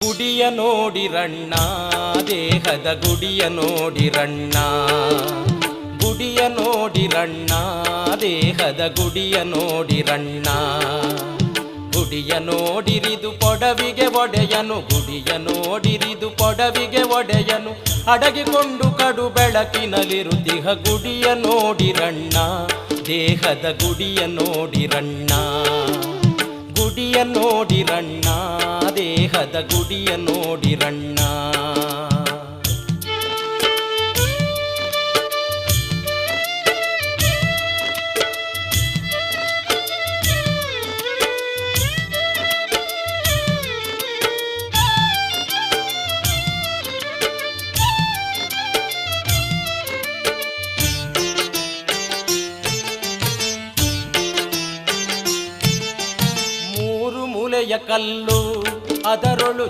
ಗುಡಿಯ ನೋಡಿರಣ್ಣ ದೇಹದ ಗುಡಿಯ ನೋಡಿರಣ್ಣ ಗುಡಿಯ ನೋಡಿರಣ್ಣ ದೇಹದ ಗುಡಿಯ ನೋಡಿರಣ್ಣ ಗುಡಿಯ ನೋಡಿರಿದು ಪೊಡವಿಗೆ ಒಡೆಯನು, ಗುಡಿಯ ನೋಡಿರಿದು ಪೊಡವಿಗೆ ಒಡೆಯನು. ಅಡಗಿಕೊಂಡು ಕಡು ಬೆಳಕಿನಲ್ಲಿರುತ್ತಿಹ ಗುಡಿಯ ನೋಡಿರಣ್ಣ ದೇಹದ ಗುಡಿಯ ನೋಡಿರಣ್ಣ ನೋಡಿರಣ್ಣ ದೇಹದ ಗುಡಿಯ ನೋಡಿರಣ್ಣ. ಮೂಲೆಯ ಕಲ್ಲು ಅದರೊಳು